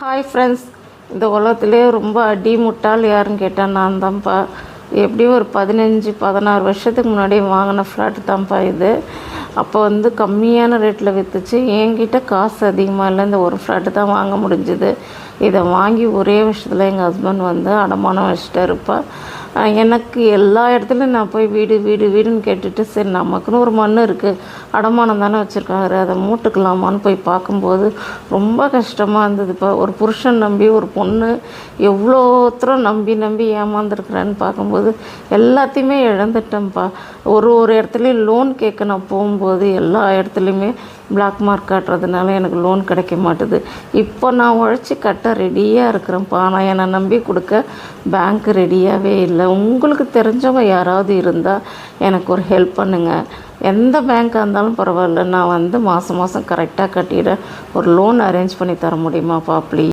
Hi friends இந்த உலகத்திலே ரொம்ப அடி முட்டாள் யாருன்னு கேட்டால் நான் தான்ப்பா எப்படியும் ஒரு பதினஞ்சு பதினாறு வருஷத்துக்கு முன்னாடி வாங்கின ஃப்ளாட் தான்ப்பா இது. அப்போ வந்து கம்மியான ரேட்டில் விற்றுச்சு என்கிட்ட காசு அதிகமாக இல்லை. இந்த ஒரு ஃப்ளாட்டு தான் வாங்க முடிஞ்சுது. இதை வாங்கி ஒரே வருஷத்தில் எங்கள் ஹஸ்பண்ட் வந்து அடமானம் வச்சுட்டாருப்பா அஹ் எனக்கு எல்லா இடத்துலையும் நான் போய் வீடு வீடு வீடுன்னு கேட்டுட்டு சரி நமக்குன்னு ஒரு மண் இருக்குது அடமானம் தானே வச்சுருக்காரு. அதை மூட்டுக்கலாமான்னு போய் பார்க்கும்போது ரொம்ப கஷ்டமாக இருந்ததுப்பா ஒரு புருஷன் நம்பி ஒரு பொண்ணு எவ்வளோ தூரம் நம்பி நம்பி ஏமாந்துருக்குறான்னு பார்க்கும்போது எல்லாத்தையுமே இழந்துட்டேன்ப்பா. ஒரு ஒரு இடத்துலையும் லோன் கேட்க நான் போகும்போது எல்லா இடத்துலையுமே பிளாக் மார்க் காட்டுறதுனால எனக்கு லோன் கிடைக்க மாட்டுது. இப்போ நான் உழைச்சி கட்ட ரெடியாக இருக்கிறேன்ப்பா. நான் என்னை நம்பி கொடுக்க பேங்க் ரெடியாகவே இல்லை. உங்களுக்கு தெரிஞ்சவங்க யாராவது இருந்தால் எனக்கு ஒரு ஹெல்ப் பண்ணுங்கள் எந்த பேங்க்காக இருந்தாலும் பரவாயில்ல. நான் வந்து மாதம் மாதம் கரெக்டாக கட்டிட ஒரு லோன் அரேஞ்ச் பண்ணி தர முடியுமாப்பா ப்ளீஸ்